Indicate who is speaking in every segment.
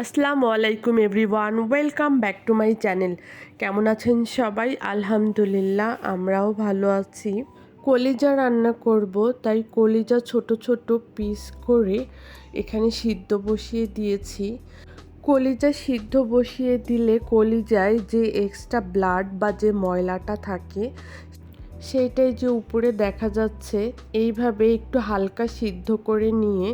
Speaker 1: আসসালামু আলাইকুম everyone, welcome back to my channel. কেমন আছেন সবাই? আলহামদুলিল্লাহ, আমরাও ভালো আছি। কলিজা রান্না করব, তাই কলিজা ছোট ছোট পিস করে এখানে সিদ্ধ বসিয়ে দিয়েছি। কলিজা সিদ্ধ বসিয়ে দিলে কলিজায় যে এক্সট্রা ব্লাড বা যে ময়লাটা থাকে সেইটাই যে উপরে দেখা যাচ্ছে, এইভাবে একটু হালকা সিদ্ধ করে নিয়ে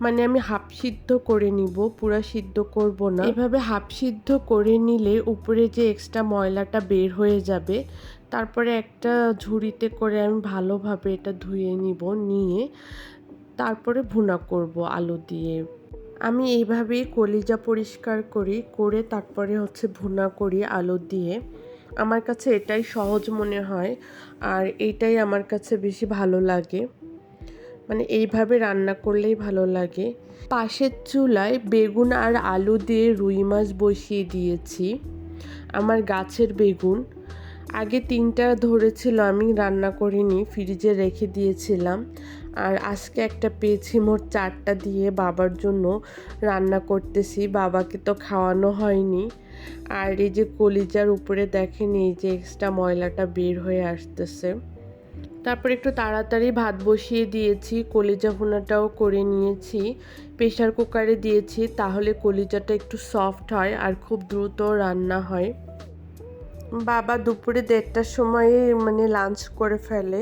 Speaker 1: মানে আমি হাফ সিদ্ধ করে নিব, পুরা সিদ্ধ করব না। এভাবে হাফ সিদ্ধ করে নিলে উপরে যে এক্সট্রা ময়লাটা বের হয়ে যাবে, তারপরে একটা ঝুড়িতে করে আমি ভালোভাবে এটা ধুয়ে নিব, নিয়ে তারপরে ভুনা করব আলু দিয়ে। আমি এইভাবেই কলিজা পরিষ্কার করি, করে তারপরে হচ্ছে ভুনা করি আলু দিয়ে। আমার কাছে এটাই সহজ মনে হয় আর এইটাই আমার কাছে বেশি ভালো লাগে। মানে এইভাবে রান্না করলেই ভালো লাগে। পাশের চুলায় বেগুন আর আলু দিয়ে রুই মাছ বসিয়ে দিয়েছি। আমার গাছের বেগুন। আগে তিনটা ধরেছিল, আমি রান্না করিনি, ফ্রিজে রেখে দিয়েছিলাম। আর আজকে একটা পেয়েছি মোট চারটা দিয়ে বাবার জন্য রান্না করতেছি, বাবাকে তো খাওয়ানো হয়নি। আর এই যে কলিজার উপরে দেখেন এই যে এক্সট্রা ময়লাটা বের হয়ে আসতেছে। তারপর একটু তাড়াতাড়ি ভাত বসিয়ে দিয়েছি, কলিজা ভুনাটাও করে নিয়েছি। প্রেশার কুকারে দিয়েছি তাহলে কলিজাটা একটু সফট হয় আর খুব দ্রুত রান্না হয়। বাবা দুপুরে দেড়টার সময় মানে লাঞ্চ করে ফেলে,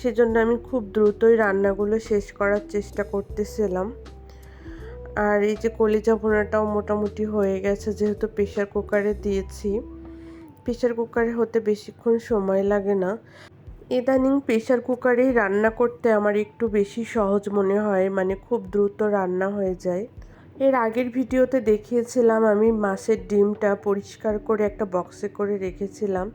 Speaker 1: সেজন্য আমি খুব দ্রুতই রান্নাগুলো শেষ করার চেষ্টা করতেছিলাম। আর এই যে কলিজা ভুনাটাও মোটামুটি হয়ে গেছে, যেহেতু প্রেশার কুকারে দিয়েছি। প্রেশার কুকারে হতে বেশিক্ষণ সময় লাগে না। ইদানিং প্রেশার কুকারেই রান্না করতে আমার একটু বেশি সহজ মনে হয় মানে খুব দ্রুত রান্না হয়ে যায়। এর আগের ভিডিওতে দেখিয়েছিলাম আমি মাছের ডিমটা পরিষ্কার করে একটা বক্সে করে রেখেছিলাম।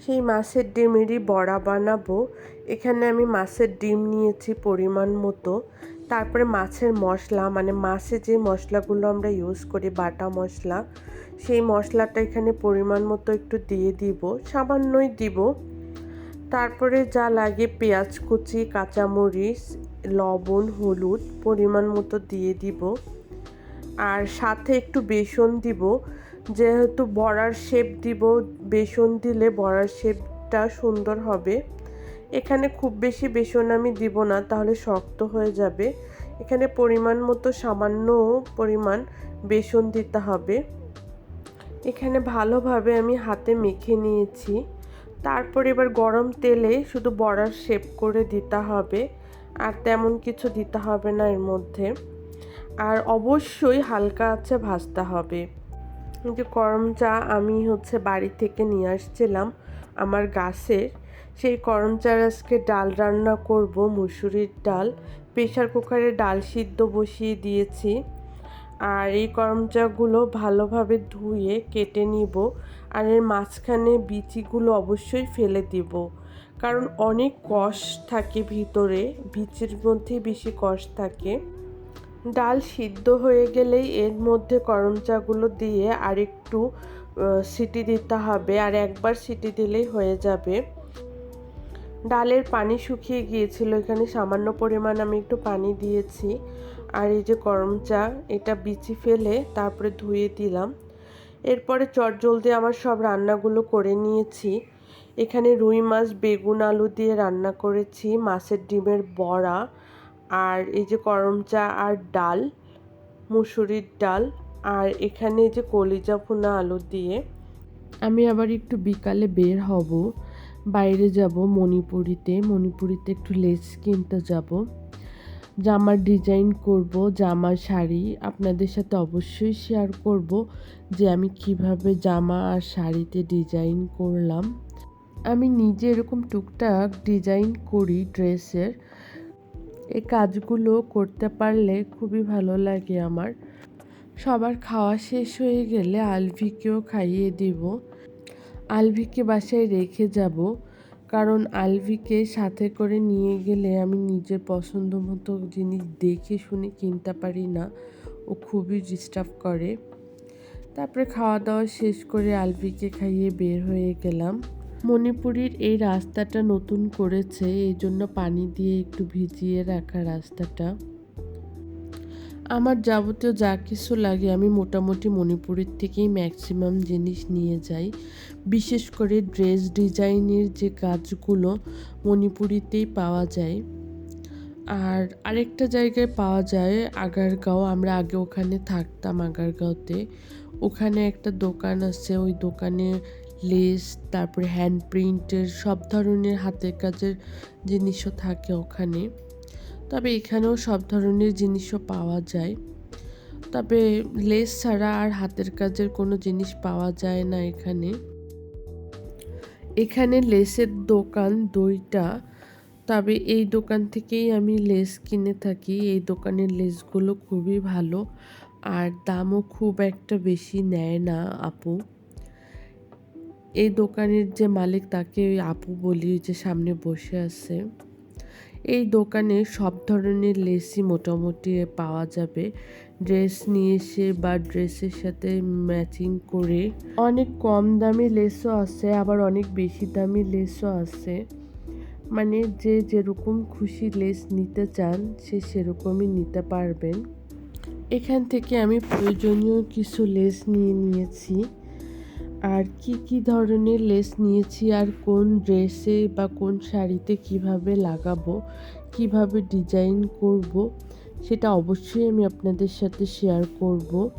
Speaker 1: সেই মাছের ডিমেরই বড়া বানাবো। এখানে আমি মাছের ডিম নিয়েছি পরিমাণ মতো। তারপরে মাছের মশলা মানে মাছে যে মশলাগুলো আমরা ইউজ করি, বাটা মশলা, সেই মশলাটা এখানে পরিমাণ মতো একটু দিয়ে দিব, সামান্যই দিব। তারপরে যা লাগে পেঁয়াজ কুচি, কাঁচামরিচ, লবণ, হলুদ পরিমাণ মতো দিয়ে দিব। আর সাথে একটু বেসন দিব, যেহেতু বড়ার শেপ দিব, বেসন দিলে বড়ার শেপটা সুন্দর হবে। এখানে খুব বেশি বেসন আমি দিব না, তাহলে শক্ত হয়ে যাবে। এখানে পরিমাণ মতো সামান্য পরিমাণ বেসন দিতে হবে। এখানে ভালোভাবে আমি হাতে মেখে নিয়েছি। তারপর এবার গরম তেলে শুধু বড়ার শেপ করে দিতে হবে, আর তেমন কিছু দিতে হবে না এর মধ্যে। আর অবশ্যই হালকা আছে ভাজতে হবে। যে করম চা আমি হচ্ছে বাড়ি থেকে নিয়ে আসছিলাম আমার গাছের। সেই করম আজকে ডাল রান্না করব, মুসুরির ডাল। প্রেশার কুকারে ডাল সিদ্ধ বসিয়ে দিয়েছি। আর এই করমচাগুলো ভালোভাবে ধুয়ে কেটে নিব। আর এর মাঝখানে বিচিগুলো অবশ্যই ফেলে দিব। কারণ অনেক কষ থাকে ভিতরে, বিচির মধ্যে বেশি কষ থাকে। ডাল সিদ্ধ হয়ে গেলেই এর মধ্যে করমচাগুলো দিয়ে আর একটু সিটি দিতে হবে। আর একবার সিটি দিলেই হয়ে যাবে। ডালের পানি শুকিয়ে গিয়েছিল। এখানে সামান্য পরিমাণ আমি একটু পানি দিয়েছি। আর এই যে গরম চা, এটা বিচি ফেলে তারপরে ধুয়ে দিলাম। এরপরে চটজলদি আমার সব রান্নাগুলো করে নিয়েছি। এখানে রুই মাছ, বেগুন, আলু দিয়ে রান্না করেছি, মাছের ডিমের বড়া, আর এই যে করম চা আর ডাল, মুসুরির ডাল, আর এখানে যে কলিজা ভুনা আলু দিয়ে। আমি আবার একটু বিকালে বের হব। বাইরে যাব মণিপুরিতে মণিপুরিতে একটু লেস কিনতে যাব। জামার ডিজাইন করব জামা শাড়ি আপনাদের সাথে অবশ্যই শেয়ার করব যে আমি কীভাবে জামা আর শাড়িতে ডিজাইন করলাম। আমি নিজে এরকম টুকটাক ডিজাইন করি ড্রেসের। এই কাজগুলো করতে পারলে খুবই ভালো লাগে আমার। সবার খাওয়া শেষ হয়ে গেলে আলভিকেও খাইয়ে দিব। আলভিকে বাসায় রেখে যাব, কারণ আলভিকে সাথে করে নিয়ে গেলে আমি নিজের পছন্দ মতো জিনিস দেখে শুনে কিনতে পারি না। ও খুবই ডিস্টার্ব করে। তারপরে খাওয়া দাওয়া শেষ করে আলভিকে খাইয়ে বের হয়ে গেলাম। মণিপুরীর এই রাস্তাটা নতুন করেছে এই জন্য পানি দিয়ে একটু ভিজিয়ে রাখা রাস্তাটা। আমার যাবতীয় যা কিছু লাগে আমি মোটামুটি মণিপুরের থেকেই ম্যাক্সিমাম জিনিস নিয়ে যাই। বিশেষ করে ড্রেস ডিজাইনের যে কাজগুলো মণিপুরিতেই পাওয়া যায়। আর আরেকটা জায়গায় পাওয়া যায় আগারগাঁও, আমরা আগে ওখানে থাকতাম আগারগাঁওতে। ওখানে একটা দোকান আছে, ওই দোকানে লেস তারপরে হ্যান্ড প্রিন্টের সব ধরনের হাতের কাজের জিনিসও থাকে ওখানে। তবে এখানেও সব ধরনের জিনিসও পাওয়া যায়। তবে লেস ছাড়া আর হাতের কাজের কোনো জিনিস পাওয়া যায় না এখানে। এখানে লেসের দোকান দুইটা। তবে এই দোকান থেকেই আমি লেস কিনে থাকি। এই দোকানের লেসগুলো খুবই ভালো। আর দামও খুব একটা বেশি নেয় না আপু। এই দোকানের যে মালিক তাকে আপু বলি যে সামনে বসে আছে। এই দোকানে সব ধরনের লেসই মোটামুটি পাওয়া যাবে। ড্রেস নিয়ে এসে বা ড্রেসের সাথে ম্যাচিং করে। অনেক কম দামি লেসও আছে, আবার অনেক বেশি দামি লেসও আছে। মানে যে যেরকম খুশি লেস নিতে চান, সে সেরকমই নিতে পারবেন। এখান থেকে আমি প্রয়োজনীয় কিছু লেস নিয়ে নিয়েছি। আর কি কি ধরনের লেস নিয়েছি আর কোন ড্রেসে বা কোন শাড়িতে কীভাবে লাগাবো, কীভাবে ডিজাইন করব, সেটা অবশ্যই আমি আপনাদের সাথে শেয়ার করব।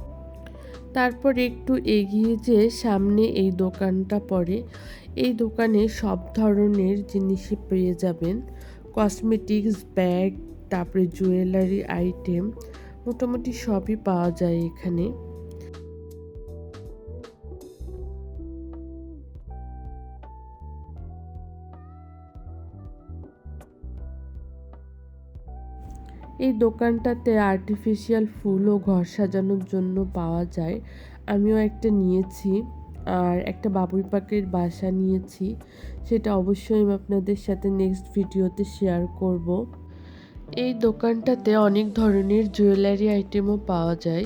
Speaker 1: তারপর একটু এগিয়ে যে সামনে এই দোকানটা পড়ে এই দোকানে সব ধরনের জিনিসই পেয়ে যাবেন। কসমেটিক্স, ব্যাগ, তারপরে জুয়েলারি আইটেম, মোটামুটি সবই পাওয়া যায় এখানে। এই দোকানটাতে আর্টিফিশিয়াল ফুলও ঘর সাজানোর জন্য পাওয়া যায়। আমিও একটা নিয়েছি আর একটা বাবুই পাখির বাসা নিয়েছি। সেটা অবশ্যই আমি আপনাদের সাথে নেক্সট ভিডিওতে শেয়ার করব। এই দোকানটাতে অনেক ধরনের জুয়েলারি আইটেমও পাওয়া যায়।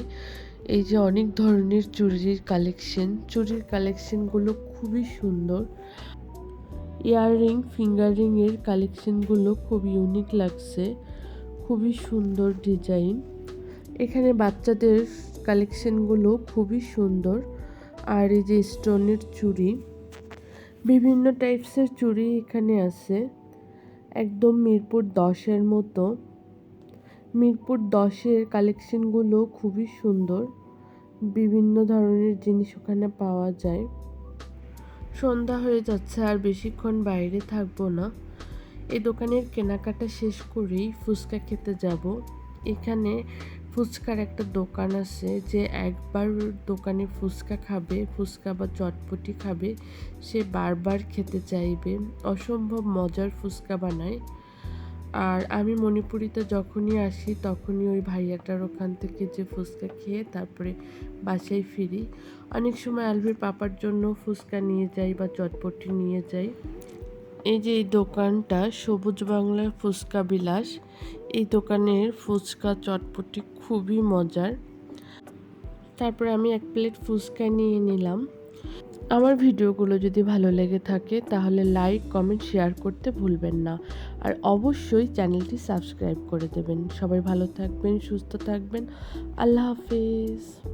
Speaker 1: এই যে অনেক ধরনের চুড়ির কালেকশন চুড়ির কালেকশনগুলো খুবই সুন্দর। ইয়াররিং ফিঙ্গারিংয়ের কালেকশনগুলো খুব ইউনিক লাগছে। খুবই সুন্দর ডিজাইন। এখানে বাচ্চাদের কালেকশনগুলো খুবই সুন্দর। আর এই যে স্টোনের চুড়ি, বিভিন্ন টাইপসের চুড়ি এখানে আছে। একদম মিরপুর দশের মতো। মিরপুর দশের কালেকশনগুলো খুবই সুন্দর। বিভিন্ন ধরনের জিনিস ওখানে পাওয়া যায়। সন্ধ্যা হয়ে যাচ্ছে, আর বেশিক্ষণ বাইরে থাকব না। এই দোকানের কেনাকাটা শেষ করেই ফুচকা খেতে যাব। এখানে ফুচকার একটা দোকান আছে যে একবার দোকানে ফুচকা খাবে, ফুচকা বা চটপটি খাবে, সে বারবার খেতে চাইবে। অসম্ভব মজার ফুচকা বানায়। আর আমি মণিপুরিতে যখনই আসি, তখনই ওই ভাইয়াটার ওখান থেকে যে ফুচকা খেয়ে তারপরে বাসায় ফিরি। অনেক সময় আলভির পাপার জন্য ফুচকা নিয়ে যাই বা চটপটি নিয়ে যাই। এই যে এই দোকানটা, সবুজ বাংলার ফুচকা বিলাস, এই দোকানের ফুচকা চটপটি খুবই মজার। তারপরে আমি এক প্লেট ফুচকা নিয়ে নিলাম। আমার ভিডিওগুলো যদি ভালো লেগে থাকে, তাহলে লাইক, কমেন্ট, শেয়ার করতে ভুলবেন না। আর অবশ্যই চ্যানেলটি সাবস্ক্রাইব করে দেবেন। সবাই ভালো থাকবেন, সুস্থ থাকবেন। আল্লাহ হাফিজ।